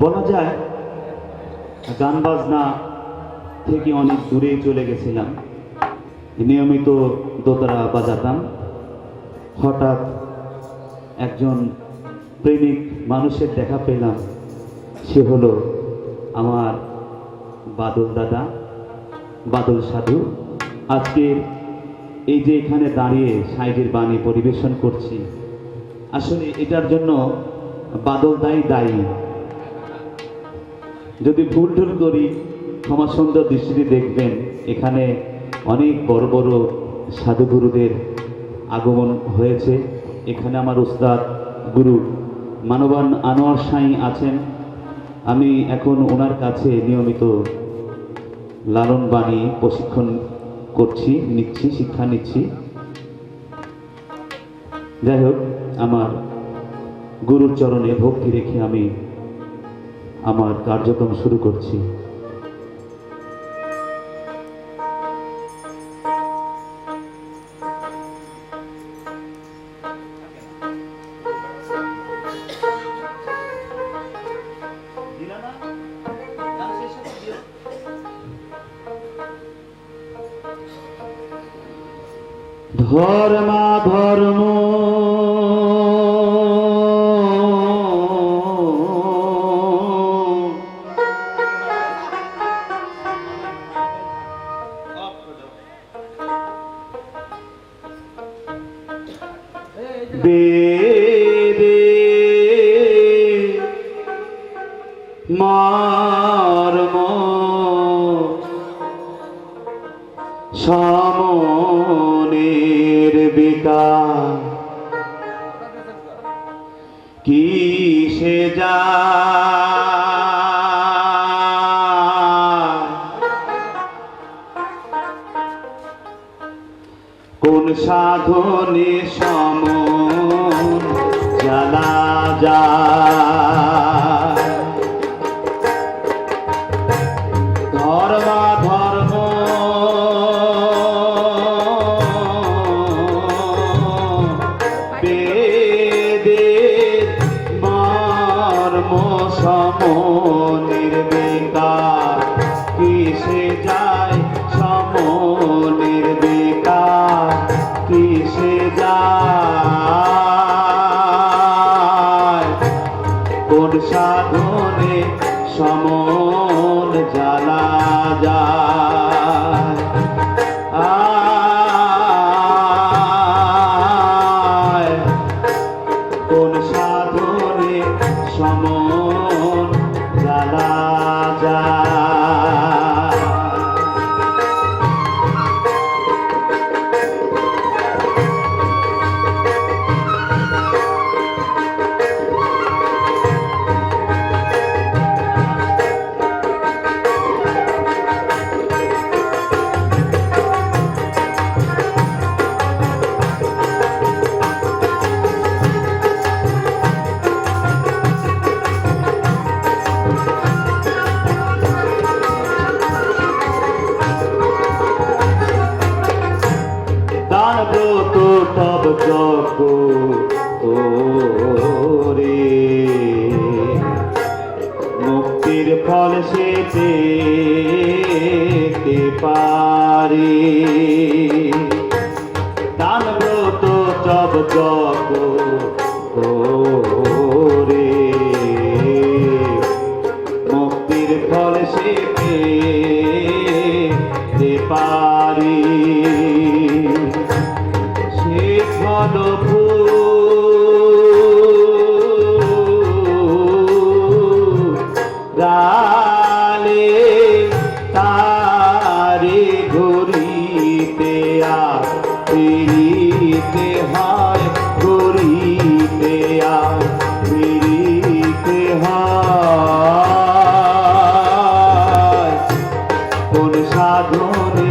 বলা যায় গান বাজনা থেকে অনেক দূরে চলে গেছিলাম। নিয়মিত দোতারা বাজাতাম। হঠাৎ একজন প্রেমিক মানুষের দেখা পেলাম। সে হলো আমার বাদল দাদা, বাদল সাধু। আজকের এই যে এখানে দাঁড়িয়ে সাইজের বাণী পরিবেশন করছি, আসলে এটার জন্য বাদল দায়ী দায়ী। যদি ভুল টুল করি, ক্ষমা সুন্দর দৃষ্টিতে দেখবেন, এখানে অনেক বড় বড় সাধুগুরুদের আগমন হয়েছে। এখানে আমার উস্তাদ গুরু মানবান আনোয়ার সাঁই আছেন। আমি এখন ওনার কাছে নিয়মিত লালন বাণী প্রশিক্ষণ করছি, নিচ্ছি, শিক্ষা নিচ্ছি। যাই হোক, আমার গুরুর চরণে ভক্তি রেখে আমি আমার কার্যক্রম শুরু করছি। ধর্মা ধর্ম বেদে মারম সামনের বিকা কি সে যা যজ্ঞ ওরে মুক্তির ফল সে পেতে পারে। দান ব্রত তব যজ্ঞ গালে তারে ঘুরিতে আর ফিরিতে হয় ঘুরিতে আর ফিরিতে হয়। কোন সাধনে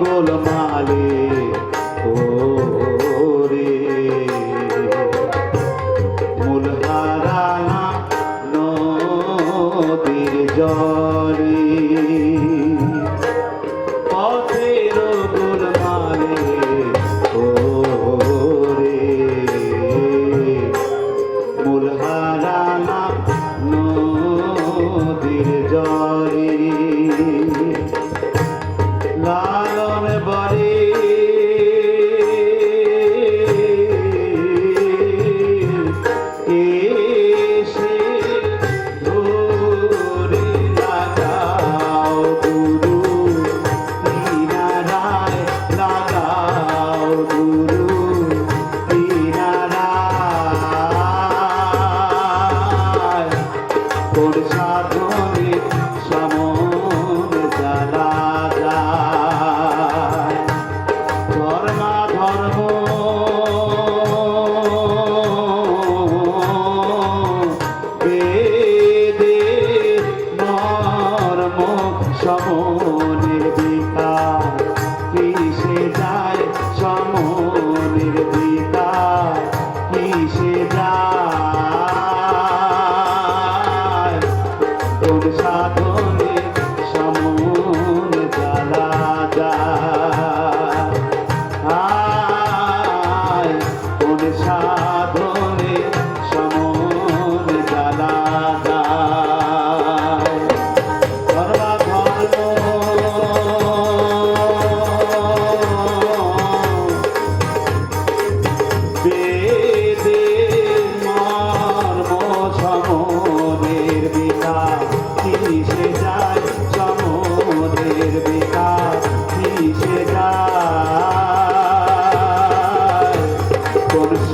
পাগল মালে মিশে যায়